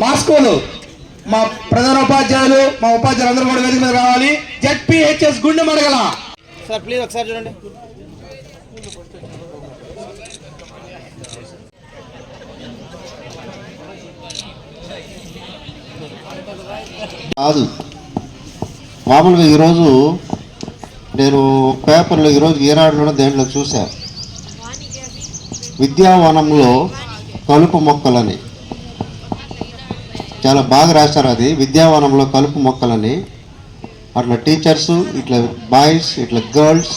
మా స్కూలు మా ప్రధాన ఉపాధ్యాయులు మా ఉపాధ్యాయులు అందరూ కూడా వేదిక మీద రావాలి. జెడ్పిహెచ్ఎస్ గుండె మడగల. సార్ ప్లీజ్ ఒకసారి చూడండి. కాదు. మామూలుగా ఈరోజు నేను పేపర్లో ఈరోజు ఈనాడులో దేంట్లో చూసా విద్యావనంలో కలుపు మొక్కలని. చాలా బాగా రాశారు అది విద్యావనంలో కలుపు మొక్కలని. అట్లా టీచర్స్ ఇట్లా బాయ్స్ ఇట్లా గర్ల్స్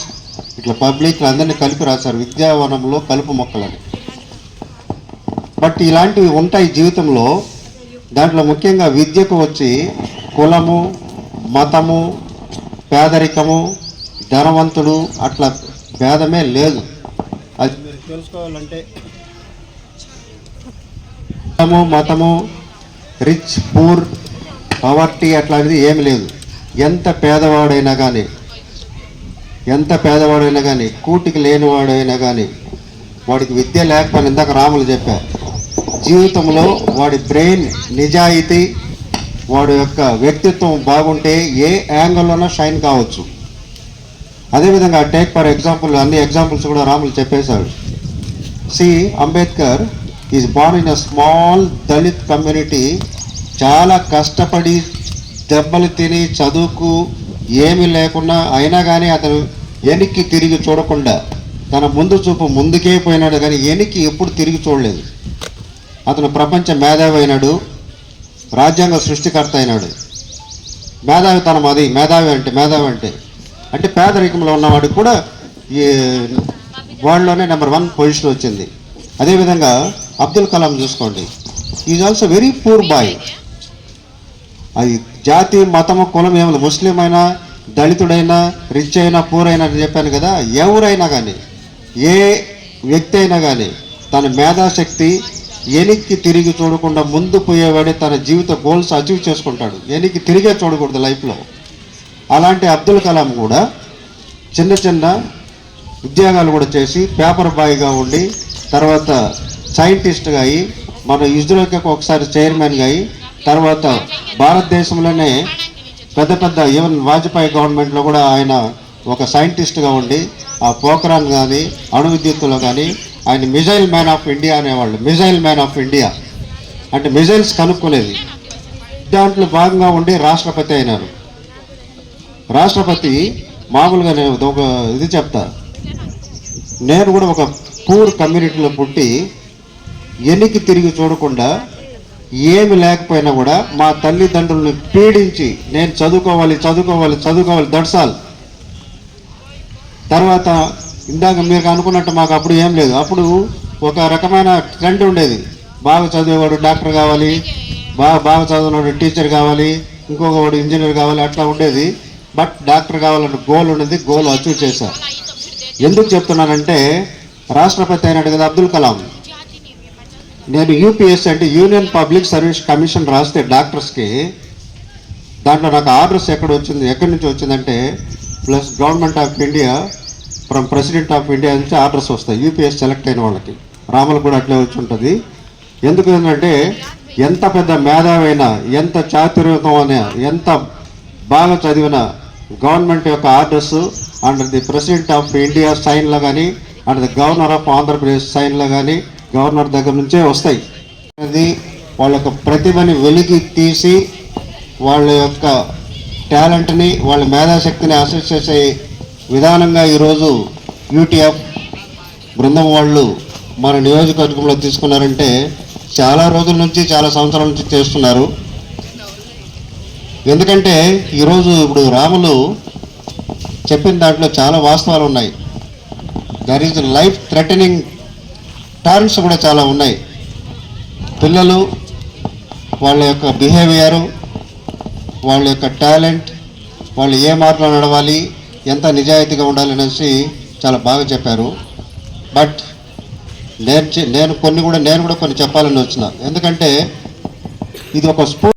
ఇట్లా పబ్లిక్ అందరినీ కలిపి రాశారు విద్యావనంలో కలుపు మొక్కలని. బట్ ఇలాంటివి ఉంటాయి జీవితంలో. దాంట్లో ముఖ్యంగా విద్యకు వచ్చి కులము మతము పేదరికము ధనవంతుడు అట్లా భేదమే లేదు. తెలుసుకోవాలంటే మతము మతము రిచ్ పూర్ పవర్టీ అట్లాంటిది ఏమి లేదు. ఎంత పేదవాడైనా కానీ ఎంత పేదవాడైనా కానీ కూటికి లేనివాడైనా కానీ వాడికి విద్య లేకపోయినా ఇందాక రాములు చెప్పారు. జీవితంలో వాడి బ్రెయిన్ నిజాయితీ వాడి యొక్క వ్యక్తిత్వం బాగుంటే ఏ యాంగిల్లోనో షైన్ కావచ్చు. అదేవిధంగా టేక్ ఫర్ ఎగ్జాంపుల్ అన్ని ఎగ్జాంపుల్స్ కూడా రాములు చెప్పేశాడు C. Ambedkar is born in a small Dalit community. చాలా కష్టపడి దెబ్బలు తిని చదువుకు ఏమీ లేకున్నా అయినా కానీ అతను వెనక్కి తిరిగి చూడకుండా తన ముందు చూపు ముందుకే పోయినాడు కానీ వెనక్కి ఎప్పుడు తిరిగి చూడలేదు. అతను ప్రపంచ మేధావి అయినాడు. రాజ్యాంగ సృష్టికర్త అయినాడు. మేధావితనం అది మేధావి అంటే మేధావి అంటే. అంటే పేదరికంలో ఉన్నవాడు కూడా ఈ వరల్డ్లోనే నెంబర్ వన్ పొజిషన్ వచ్చింది. అదేవిధంగా అబ్దుల్ కలాం చూసుకోండి. Is also very poor boy అది జాతి మతము కులం ఏమి ముస్లిం అయినా దళితుడైనా రిచ్ అయినా పూర్ అయినా అని చెప్పాను కదా ఎవరైనా కానీ ఏ వ్యక్తి అయినా కానీ తన మేధాశక్తి ఎనికి తిరిగి చూడకుండా ముందు పోయేవాడే తన జీవిత గోల్స్ అచీవ్ చేసుకుంటాడు. ఎనికి తిరిగే చూడకూడదు లైఫ్లో. అలాంటి అబ్దుల్ కలాం కూడా చిన్న చిన్న ఉద్యోగాలు కూడా చేసి పేపర్ బాయ్గా ఉండి తర్వాత సైంటిస్ట్గా అయ్యి మన ఇజ్రోకి ఒకసారి చైర్మన్గా అయ్యి తర్వాత భారతదేశంలోనే పెద్ద పెద్ద ఈవెన్ వాజ్పేయి గవర్నమెంట్లో కూడా ఆయన ఒక సైంటిస్ట్గా ఉండి ఆ పోఖరాన్ కానీ అణు విద్యుత్తులో కానీ ఆయన మిజైల్ మ్యాన్ ఆఫ్ ఇండియా అనేవాళ్ళు. Missile man of India. అంటే మిజైల్స్ కనుక్కోలేదు దాంట్లో భాగంగా ఉండి రాష్ట్రపతి అయినారు. రాష్ట్రపతి మామూలుగా నేను ఒక ఇది చెప్తాను నేను కూడా ఒక పూర్ కమ్యూనిటీలో పుట్టి ఎనికి తిరిగి చూడకుండా ఏమి లేకపోయినా కూడా మా తల్లిదండ్రులను పీడించి నేను చదువుకోవాలి చదువుకోవాలి చదువుకోవాలి దర్శాలి తర్వాత ఇందాక మీరు అనుకున్నట్టు మాకు అప్పుడు ఏం లేదు. అప్పుడు ఒక రకమైన ట్రెండ్ ఉండేది. బాగా చదివేవాడు డాక్టర్ కావాలి బాగా బాగా చదివినవాడు టీచర్ కావాలి ఇంకొక వాడు ఇంజనీర్ కావాలి అట్లా ఉండేది. బట్ డాక్టర్ కావాలన్న గోల్ ఉండేది గోల్ అచీవ్ చేశారు ఎందుకు చెప్తున్నానంటే రాష్ట్రపతి అయినాడు కదా అబ్దుల్ కలాం. నేను యూపీఎస్సీ అంటే యూనియన్ పబ్లిక్ సర్వీస్ కమిషన్ రాస్తే డాక్టర్స్కి దాంట్లో నాకు ఆర్డర్స్ ఎక్కడ వచ్చింది ఎక్కడి నుంచి వచ్చిందంటే plus government of India from president of India నుంచి ఆర్డర్స్ వస్తాయి యూపీఎస్ సెలెక్ట్ అయిన వాళ్ళకి. రాములు కూడా అట్లే వచ్చి ఉంటుంది. ఎందుకు ఏంటంటే ఎంత పెద్ద మేధావైనా ఎంత చాతుర్యతం అయినా ఎంత బాగా చదివిన గవర్నమెంట్ యొక్క orders under the president of India సైన్లో కానీ and the governor of Andhra Pradesh సైన్లో కానీ గవర్నర్ దగ్గర నుంచే వస్తాయి. అది వాళ్ళ యొక్క ప్రతిభని వెలికి తీసి వాళ్ళ యొక్క టాలెంట్ని వాళ్ళ మేధాశక్తిని అసెస్ చేసే విధానంగా ఈరోజు యూటీఎఫ్ బృందం వాళ్ళు మన నియోజకవర్గంలో తీసుకున్నారంటే చాలా రోజుల నుంచి చాలా సంవత్సరాల నుంచి చేస్తున్నారు. ఎందుకంటే ఈరోజు ఇప్పుడు రాములు చెప్పిన దాంట్లో చాలా వాస్తవాలు ఉన్నాయి. There is life threatening terms కూడా చాలా ఉన్నాయి. పిల్లలు వాళ్ళ యొక్క బిహేవియరు వాళ్ళ యొక్క టాలెంట్ వాళ్ళు ఏ మార్గంలో నడవాలి ఎంత నిజాయితీగా ఉండాలి అనేసి చాలా బాగా చెప్పారు. బట్ నేను నేను కొన్ని కూడా నేను కూడా కొన్ని చెప్పాలని వచ్చిన. ఎందుకంటే ఇది ఒక స్పూ